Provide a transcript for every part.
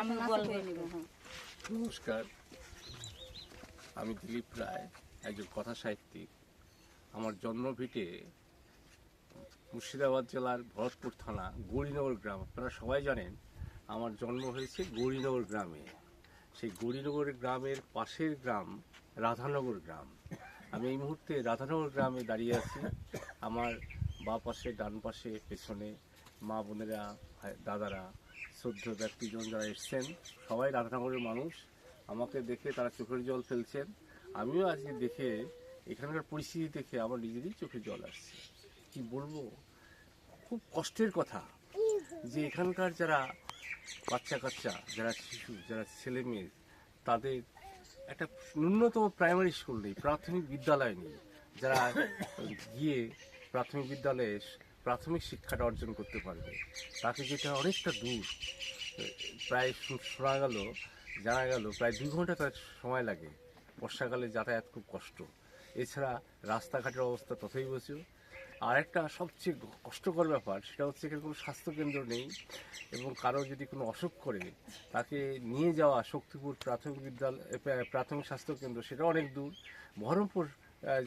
আমি বলব হ্যাঁ। নমস্কার। আমি দিলীপ রায় একজন কথা সাহিত্যিক। আমার জন্মভিটে মুর্শিদাবাদ জেলার ভরতপুর থানা গৌরীনগর গ্রাম। আপনারা সবাই জানেন আমার জন্ম হয়েছে গৌরীনগর গ্রামে। সেই গৌরীনগর গ্রামের পাশের গ্রাম রাধানগর গ্রাম। আমি এই মুহূর্তে রাধানগর গ্রামে দাঁড়িয়ে আছি। আমার বা পাশে ডান পাশে পেছনে মা বোনেরা ভাই- দাদারা শ্রদ্ধ ব্যক্তিজন যারা এসছেন, সবাই রাধানগরের মানুষ। আমাকে দেখে তারা চোখের জল ফেলছেন। আমিও আজকে দেখে, এখানকার পরিস্থিতি দেখে আমার নিজেরই চোখে জল আসছে। কি বলব? খুব কষ্টের কথা যে এখানকার যারা বাচ্চা কাচ্চা, যারা শিশু, যারা ছেলে মেয়ে, তাদের একটা ন্যূনতম প্রাইমারি স্কুল নেই, প্রাথমিক বিদ্যালয় নেই। যারা গিয়ে প্রাথমিক বিদ্যালয়ে প্রাথমিক শিক্ষাটা অর্জন করতে পারবে। তাকে যেটা অনেকটা দূর, প্রায় শোনা গেল, জানা গেল, প্রায় দুই ঘণ্টা তার সময় লাগে। বর্ষাকালে যাতায়াত খুব কষ্ট। এছাড়া রাস্তাঘাটের অবস্থা ততই বসু আর একটা সবচেয়ে কষ্টকর ব্যাপার, সেটা হচ্ছে এখানে কোনো স্বাস্থ্যকেন্দ্র নেই এবং কারও যদি কোনো অসুখ করে, তাকে নিয়ে যাওয়া শক্তিপুর প্রাথমিক বিদ্যালয় প্রাথমিক স্বাস্থ্যকেন্দ্র সেটা অনেক দূর। বহরমপুর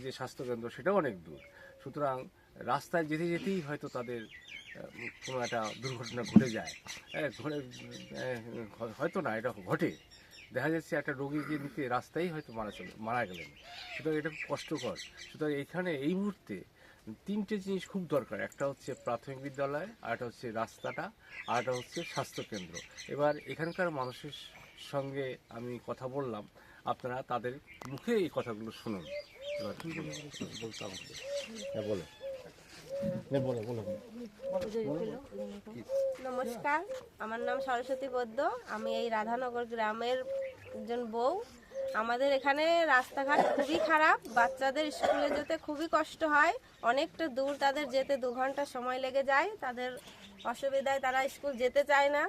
যে স্বাস্থ্যকেন্দ্র, সেটাও অনেক দূর। সুতরাং রাস্তায় যেতে যেতেই হয়তো তাদের কোনো একটা দুর্ঘটনা ঘটে যায়। হ্যাঁ, ঘটে হয়তো না এটা ঘটে। দেখা যাচ্ছে একটা রোগীকে নিতে রাস্তায় হয়তো মারা চলে মারা গেলেন। সুতরাং এটা খুব কষ্টকর। সুতরাং এখানে এই মুহূর্তে তিনটে জিনিস খুব দরকার। একটা হচ্ছে প্রাথমিক বিদ্যালয় আর একটা হচ্ছে রাস্তাটা আর একটা হচ্ছে স্বাস্থ্যকেন্দ্র। এবার এখানকার মানুষের সঙ্গে আমি কথা বললাম। আপনারা তাদের মুখে এই কথাগুলো শুনুন। এবার বলতাম হ্যাঁ বলো। বলো বলো। নমস্কার আমার নাম সরস্বতী পদ্ম আমি এই রাধানগর গ্রামের একজন বউ। আমাদের এখানে রাস্তাঘাট খুবই খারাপ বাচ্চাদের স্কুলে যেতে খুবই কষ্ট হয়। অনেকটা দূর তাদের যেতে দু ঘণ্টা সময় লেগে যায়। তাদের অসুবিধায় তারা স্কুল যেতে চায় না।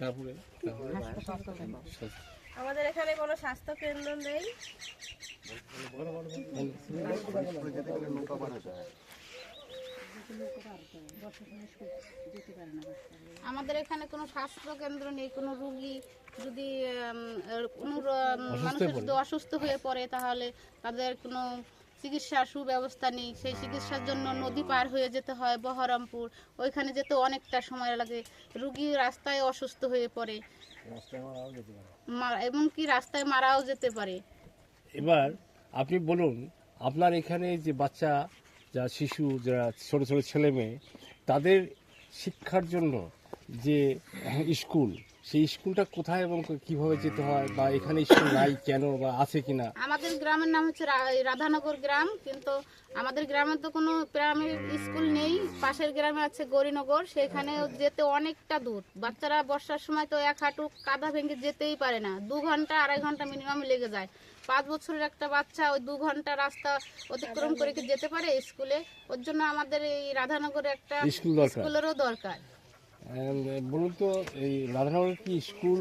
তারপরে? আমাদের এখানে কোনো স্বাস্থ্য কেন্দ্র নেই। আমাদের এখানে কোনো স্বাস্থ্য কেন্দ্র নেই কোনো রুগী যদি কোনো মানুষের যদি অসুস্থ হয়ে পড়ে তাহলে তাদের কোনো চিকিৎসার সুব্যবস্থা নেই। সেই চিকিৎসার জন্য নদী পার হয়ে যেতে হয় বহরমপুর। ওইখানে যেতে অনেকটা সময় লাগে। রুগী রাস্তায় অসুস্থ হয়ে পড়ে। এমনকি রাস্তায় মারাও যেতে পারে। এবার আপনি বলুন, আপনার এখানে যে বাচ্চা, যা শিশু, যারা ছোট ছোট ছেলে মেয়ে, তাদের শিক্ষার জন্য যে স্কুল সেই স্কুলটা কোথায় এবং কীভাবে যেতে হয় বা এখানে স্কুল নাই কেন বা আছে কিনা? আমাদের গ্রামের নাম হচ্ছে রাধানগর গ্রাম কিন্তু আমাদের গ্রামে তো কোনো প্রাইমারি স্কুল নেই। পাশের গ্রামে আছে গৌরীনগর সেখানে যেতে অনেকটা দূর। বাচ্চারা বর্ষার সময় তো এক হাঁটু কাদা ভেঙে যেতেই পারে না। দু ঘণ্টা আড়াই ঘণ্টা মিনিমাম লেগে যায়। পাঁচ বছরের একটা বাচ্চা ওই দু ঘণ্টা রাস্তা অতিক্রম করে কি যেতে পারে স্কুলে? ওর জন্য আমাদের এই রাধানগরে একটা স্কুলেরও দরকার। বলুন তো এই রাধানগরের কি স্কুল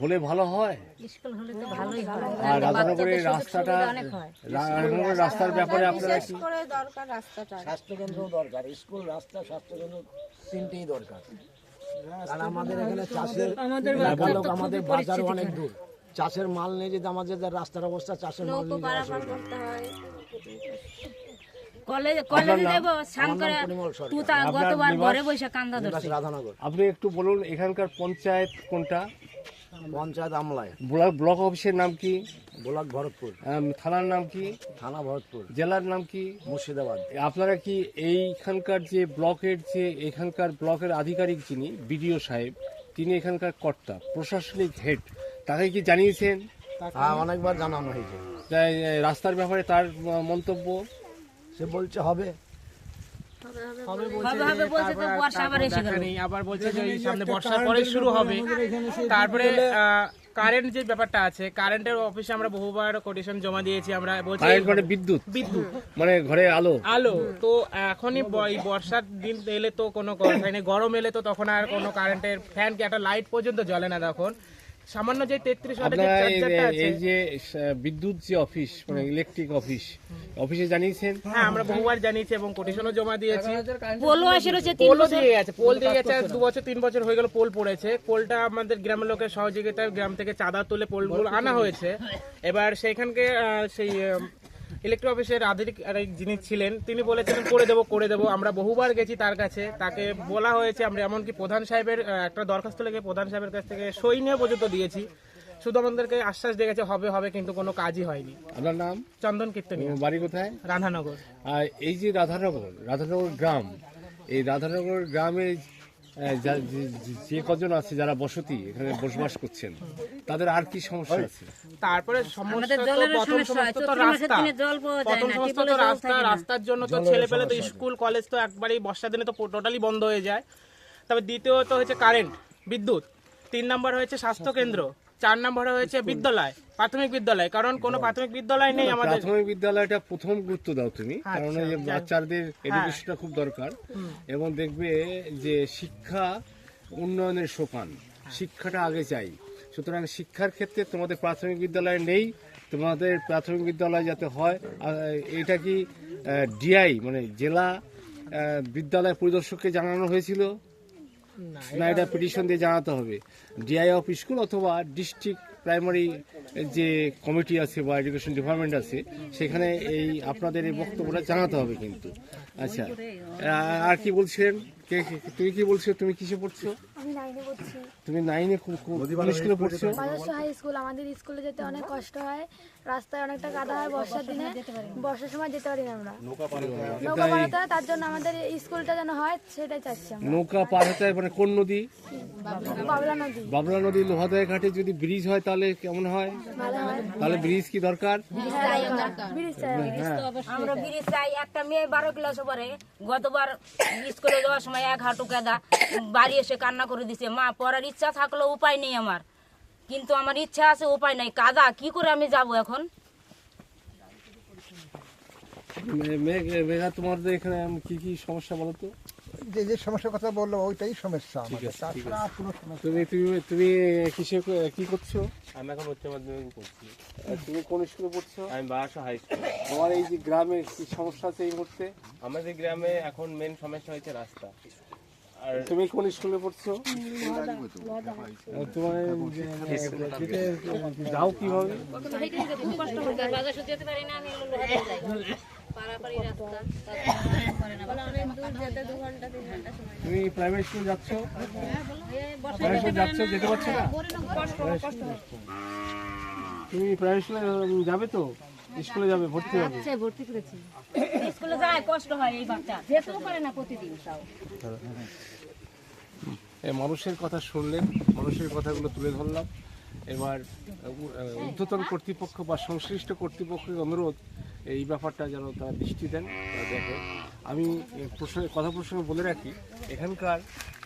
হলে ভালো হয়? স্কুল হলে তো ভালোই আর রাধানগরের রাস্তাটা রাধানগরের রাস্তার ব্যাপারে আপনারা বিশেষ করে দরকার রাস্তাটা স্বাস্থ্যকেন্দ্র দরকার। স্কুল রাস্তা স্বাস্থ্যকেন্দ্র তিনটেই দরকার। কারণ আমাদের এখানে চাষের আমাদের বাজার অনেক দূর। চাষের মাল নিয়ে যদি আমাদের রাস্তার অবস্থা চাষের মাল নিয়ে যাওয়া পারাপার করতে হয় কলেজ কলেজে দেব স্নান করে পরিমল সরকার। তুতা গতবার ঘরে বসে কান্দা ধরছে। রাধানগর। আপনি একটু বলুন এখানকার পঞ্চায়েত কোনটা? পঞ্চায়েত আমলায়। ব্লক ব্লক অফিসের নাম কি? ব্লক ভরতপুর। থানার নাম কি? থানা ভরতপুর। জেলার নাম কি? মুর্শিদাবাদ। আপনারা কি এইখানকার যে ব্লকের যে এখানকার ব্লকের আধিকারিক যিনি বিডিও সাহেব তিনি এখানকার কর্তা প্রশাসনিক হেড তাকে কি জানিয়েছেন? হ্যাঁ অনেকবার জানানো হয়েছে। তাই, রাস্তার ব্যাপারে তার মন্তব্য? সে বলছে হবে। হবে হবে বলছে। তো বর্ষা আবার এসে গেল। নেই। আবার বলছে যে সামনে বর্ষার পরে শুরু হবে। তারপরে কারেন্ট যে ব্যাপারটা আছে কারেন্টের অফিসে আমরা বহুবার কোটেশন জমা দিয়েছি আমরা বলছি মানে বিদ্যুৎ। বিদ্যুৎ। মানে ঘরে আলো। আলো। তো এখনই বর্ষার দিন এলে তো কোনো গরম এলে তো তখন আর কোনো কারেন্টের ফ্যান কি একটা লাইট পর্যন্ত জ্বলে না তখন। সামান্য যে তেত্রিশ এই- চার্জারটা আছে। এই যে বিদ্যুৎ যে অফিস মানে ইলেকট্রিক অফিস অফিসে জানিয়েছেন? হ্যাঁ আমরা বহুবার জানিয়েছি এবং কোটেশনও জমা দিয়েছি। পোল আসে পোলও দিয়ে গেছে পোল দিয়ে গেছে দু বছর তিন বছর হয়ে গেল পোল পড়েছে। পোলটা আমাদের গ্রামের লোকের সহযোগিতায় গ্রাম থেকে চাঁদা তুলে পোলগুলো আনা হয়েছে। এবার সেইখানকে আহ, সেই ইলেকট্রিক অফিসের আধিকারিক যিনি ছিলেন তিনি বলেছিলেন করে দেবো করে দেবো। আমরা বহুবার গেছি তার কাছে। তাকে বলা হয়েছে আমরা এমনকি প্রধান সাহেবের একটা দরখাস্ত লেগে প্রধান সাহেবের কাছ থেকে সই নিয়ে পর্যন্ত দিয়েছি। শুধু আমাদেরকে আশ্বাস দিয়ে গেছে হবে হবে কিন্তু কোনো কাজই হয়নি। আপনার নাম? চন্দন কীর্তনীয়। বাড়ি কোথায়? রাধানগর। আর এই যে রাধানগর রাধানগর গ্রাম এই রাধানগর গ্রামে যা- যে- কজন আছে যারা বসতি এখানে বসবাস করছেন তাদের আর কি সমস্যা আছে? তারপরে সমস্যা তো প্রথম সমস্যা তো রাস্তা। দিনে জল পাওয়া যায় প্রথম না তো রাস্তা রাস্তার জন্য তো ছেলে পেলে তো স্কুল কলেজ তো একবারেই বর্ষার দিনে তো টোটালি বন্ধ হয়ে যায়। তবে দ্বিতীয়ত হচ্ছে কারেন্ট বিদ্যুৎ। তিন নম্বর হয়েছে স্বাস্থ্য কেন্দ্র। চার নম্বরে হয়েছে বিদ্যালয় প্রাথমিক বিদ্যালয় কারণ কোনো প্রাথমিক বিদ্যালয় নেই আমাদের। প্রাথমিক বিদ্যালয়টা প্রথম গুরুত্ব দাও তুমি কারণ এই আচ্ছা, বাচ্চাদের এডুকেশনটা খুব দরকার। এবং দেখবে যে শিক্ষা উন্নয়নের সোপান শিক্ষাটা আগে চাই। সুতরাং শিক্ষার ক্ষেত্রে তোমাদের প্রাথমিক বিদ্যালয় নেই তোমাদের প্রাথমিক বিদ্যালয় যাতে হয় এটা কি ডিআই মানে জেলা বিদ্যালয় পরিদর্শককে জানানো হয়েছিল? না এটা পিটিশন দিয়ে জানাতে হবে। ডিআই অফ স্কুল অথবা ডিস্ট্রিক্ট প্রাইমারি যে কমিটি আছে বা এডুকেশন ডিপার্টমেন্ট আছে সেখানে এই আপনাদের এই বক্তব্যটা জানাতে হবে কিন্তু। আচ্ছা আর কি কে- তুমি কি বলছো? তুমি কিসে পড়ছো? আমি নাইনে পড়ছি। তুমি নাইনে স্কুলে পড়ছো? হাই স্কুল আমাদের স্কুলে যেতে অনেক কষ্ট হয়। রাস্তায় অনেকটা কাদা হয় বর্ষার দিনে। বর্ষার সময় যেতে পারি না আমরা। নৌকা পারাতে হয়। তার জন্য আমাদের স্কুলটা যেন হয় সেটাই চাচ্ছি আমরা। নৌকা পার হতে মানে কোন নদী? বাবলা নদী। বাবলা নদী লোহাদয় ঘাটে যদি ব্রিজ হয় তাহলে কেমন হয়? তাহলে ব্রিজ কি দরকার? ব্রিজ চাই আমাদের। আমরা। ব্রিজ চাই। একটা মেয়ে বারো ক্লাসে পড়ে। গতবার স্কুলে যাওয়ার সময় এক হাঁটু কেদা বাড়ি এসে কান্না করে দিছে। মা পড়ার ইচ্ছা থাকলেও উপায় নেই আমার। কিন্তু আমার ইচ্ছা আছে উপায় নাই। কাদা কি করে আমি যাব এখন? মেঘা তোমাদের এখানে কি কি সমস্যা বলো তো? যে যে সমস্যার কথা বলল ওইটাই সমস্যা আমাদের। তাছাড়া কোনো সমস্যা তুমি তুমি তুমি কিসে কি করছ? আমি এখন উচ্চ মাধ্যমিক পড়ছি। তুমি কোন স্কুলে পড়ছো? আমি বারাসা হাই স্কুল। তোমার এই যে গ্রামে কি সমস্যা আছে এই মুহূর্তে? আমাদের গ্রামে এখন মেন সমস্যা হয়েছে রাস্তা। আর তুমি কোন স্কুলে পড়ছো? তোমার যাও কীভাবে? তুমি প্রাইভেট স্কুল যাচ্ছ? প্রাইভেট স্কুল যাচ্ছ যেতে পারছ না? তুমি প্রাইভেট স্কুলে যাবে তো? স্কুলে যাবে ভর্তি হবে? আচ্ছা ভর্তি করেছি। স্কুলে যায় কষ্ট হয় এই বাচ্চা। যেতেও পারে না প্রতিদিন তাও। এই মানুষের কথা শুনলেন মানুষের কথাগুলো তুলে ধরলাম। এবার উদ্ধতন ঊর্ধ্বতন কর্তৃপক্ষ বা সংশ্লিষ্ট কর্তৃপক্ষের অনুরোধ এই ব্যাপারটা যেন তারা দৃষ্টি দেন দেখে আমি প্রসঙ্গে, কথা প্রসঙ্গে বলে রাখি, এখানকার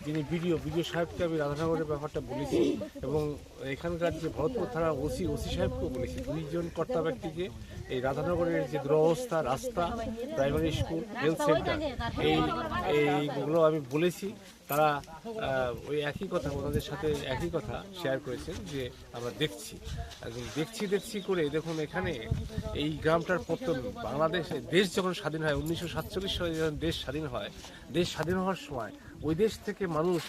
যিনি বিডিও বিডিও সাহেবকে আমি রাধানগরের ব্যাপারটা বলেছি এবং এখানকার যে ভরতপুর থানা ওসি ওসি সাহেবকেও বলেছি। দুইজন কর্তা ব্যক্তিকে এই রাধানগরের যে দুরবস্থা রাস্তা, প্রাইমারি স্কুল, হেলথ সেন্টার, এই, এইগুলো আমি বলেছি। তারা ওই একই কথা ওনাদের সাথে একই কথা শেয়ার করেছেন যে আমরা দেখছি। দেখছি দেখছি করে, দেখুন এখানে এই গ্রামটার পত্তন বাংলাদেশ, দেশ যখন স্বাধীন হয় উনিশশো সাতচল্লিশ যখন দেশ স্বাধীন হয়। দেশ স্বাধীন হওয়ার সময় ওই দেশ থেকে মানুষ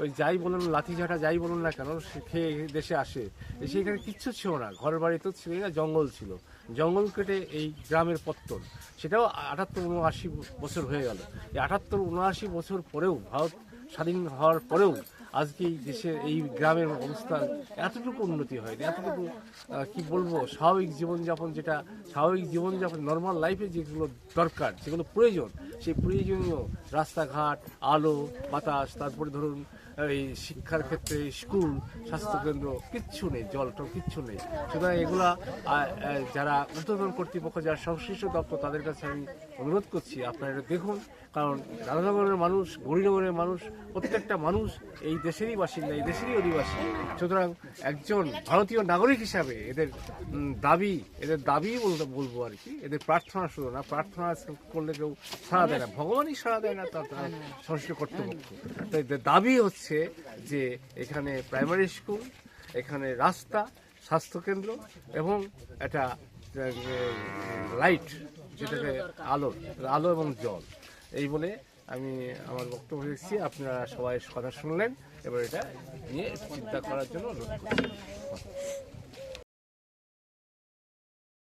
ওই যাই বলুন, লাঠিঝাটা যাই বলুন না কেন, সে খেয়ে দেশে আসে। এসে এখানে কিচ্ছু ছিল না, ঘর বাড়ি তো ছিল না, জঙ্গল ছিল। জঙ্গল কেটে এই গ্রামের পত্তন, সেটাও আটাত্তর উনআশি বছর হয়ে গেল। এই আটাত্তর উনআশি বছর পরেও ভারত স্বাধীন হওয়ার পরেও আজকে এই দেশের এই গ্রামের অবস্থা এতটুকু উন্নতি হয়নি, এতটুকু কি বলব, স্বাভাবিক জীবনযাপন যেটা, স্বাভাবিক জীবনযাপন নর্মাল লাইফে যেগুলো দরকার, যেগুলো প্রয়োজন, সেই প্রয়োজনীয় রাস্তাঘাট, আলো, বাতাস, তারপরে ধরুন, এই শিক্ষার ক্ষেত্রে স্কুল স্বাস্থ্যকেন্দ্র, কিচ্ছু নেই, জল টল কিচ্ছু নেই। সুতরাং এগুলা যারা ঊর্ধ্বতন কর্তৃপক্ষ, যারা সংশ্লিষ্ট দপ্তর, তাদের কাছে আমি অনুরোধ করছি আপনারা এটা দেখুন, কারণ রাধানগরের মানুষ গৌরীনগরের মানুষ, প্রত্যেকটা মানুষ এই দেশেরই বাসিন্দা, এই দেশেরই অধিবাসী। সুতরাং একজন ভারতীয় নাগরিক হিসাবে এদের দাবি এদের দাবি বলতে বলব আর কি, এদের প্রার্থনা শুধু না, প্রার্থনা করলে কেউ সাড়া দেয় না, ভগবানই সাড়া দেয় না তার সংশ্লিষ্ট কর্তৃপক্ষ। তো এদের দাবি হচ্ছে যে এখানে প্রাইমারি স্কুল, এখানে রাস্তা, স্বাস্থ্যকেন্দ্র এবং একটা লাইট যেটাকে আলো আলো এবং জল। এই বলে আমি আমার বক্তব্য দিচ্ছি আপনারা সবাই কথা শুনলেন। এবার এটা নিয়ে চিন্তা করার জন্য